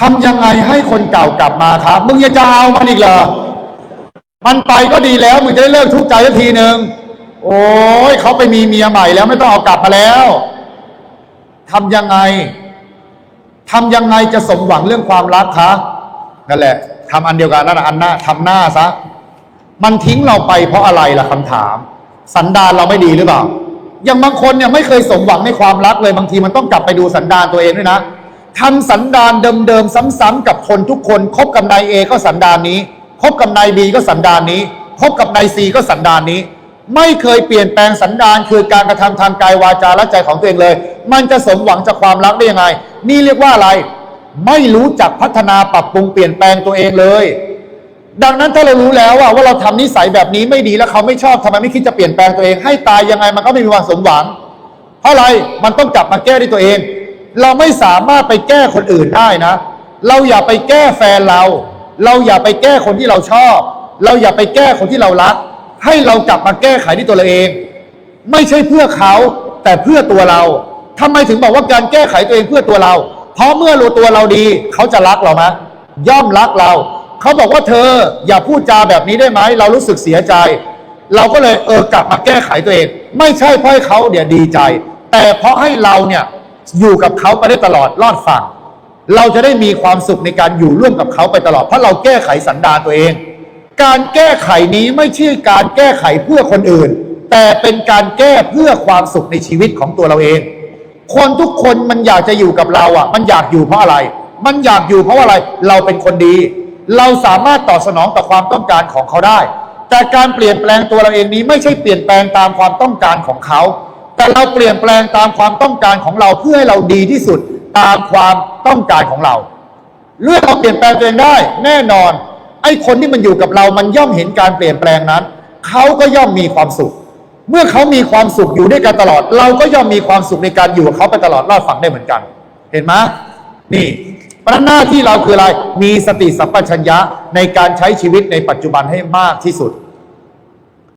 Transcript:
ทำยังไงให้คนเก่ากลับมาครับ มึงยังจะเอามันอีกเหรอ มันไปก็ดีแล้ว มึงจะได้เลิกทุกข์ใจสักทีหนึ่งโอ้ยเขาไปมีเมียใหม่แล้วไม่ต้องเอากลับมาแล้วทำยังไงทำยังไงจะสมหวังเรื่องความรักคะนั่นแหละทำอันเดียวกันนั่นอันหน้าทำหน้าซะมันทิ้งเราไปเพราะอะไรล่ะคำถาม สันดานเราไม่ดีหรือเปล่าอย่างบางคนเนี่ยไม่เคยสมหวังในความรักเลยบางทีมันต้องกลับไปดูสันดานตัวเองด้วยนะ ทำสันดานเดิมๆซ้ำๆกับคนทุกคนคบกับนายเอก็สันดานนี้คบกับนายบีก็สันดานนี้คบกับนายซีก็สันดานนี้ ไม่เคยเปลี่ยนแปลงสันดานคือการกระทำทางกายวาจาและใจของตัวเองเลย มันจะสมหวังจากความรักได้ยังไง นี่เรียกว่าอะไร ไม่รู้จักพัฒนาปรับปรุงเปลี่ยนแปลงตัวเองเลย ดังนั้นถ้าเรารู้แล้วว่าว่าเราทำนิสัยแบบนี้ไม่ดีแล้วเขาไม่ชอบทำไมไม่คิดจะเปลี่ยนแปลงตัวเองให้ตายยังไงมันก็ไม่มีวันสมหวัง เพราะอะไรมันต้องกลับมาแก้ด้วยตัวเอง เราไม่สามารถไปแก้คนอื่นได้นะ เราอย่าไปแก้แฟนเรา เราอย่าไปแก้คนที่เราชอบ เราอย่าไปแก้คนที่เรารัก ให้เรากลับมาแก้ไขที่ตัวเราเอง ไม่ใช่เพื่อเขาแต่เพื่อตัวเราทำไมถึงบอกว่าการแก้ไขตัวเองเพื่อตัวเรา เพราะเมื่อรู้ตัวเราดีเขาจะรักเราไหมย่อมรักเรา เขาบอกว่าเธออย่าพูดจาแบบนี้ได้ไหมเรารู้สึกเสียใจ เราก็เลยเออกลับมาแก้ไขตัวเอง ไม่ใช่เพราะให้เขาเนี่ยดีใจ แต่เพราะให้เราเนี่ย อยู่กับเขาไปได้ตลอดรอดฝั่ง เราจะได้มีความสุขในการอยู่ร่วมกับเขาไปตลอด เพราะเราแก้ไขสันดานตัวเอง การแก้ไขนี้ไม่ใช่การแก้ไขเพื่อคนอื่น แต่เป็นการแก้เพื่อความสุขในชีวิตของตัวเราเอง คนทุกคนมันอยากจะอยู่กับเราอะ มันอยากอยู่เพราะอะไร มันอยากอยู่เพราะอะไรเราเป็นคนดี เราสามารถตอบสนองต่อความต้องการของเขาได้ แต่การเปลี่ยนแปลงตัวเราเองนี้ไม่ใช่เปลี่ยนแปลงตามความต้องการของเขา แต่เราเปลี่ยนแปลงตามความต้องการของเราเพื่อให้เราดีที่สุดตามความต้องการของเรา เรื่องเราเปลี่ยนแปลงตัวเองได้แน่นอน ไอ้คนที่มันอยู่กับเรามันย่อมเห็นการเปลี่ยนแปลงนั้น เขาก็ย่อมมีความสุข เมื่อเขามีความสุขอยู่ด้วยกันตลอด เราก็ย่อมมีความสุขในการอยู่กับเขาไปตลอดรอดฝั่งได้เหมือนกัน เห็นไหมนี่เพราะหน้าที่เราคืออะไร มีสติสัมปชัญญะในการใช้ชีวิตในปัจจุบันให้มากที่สุด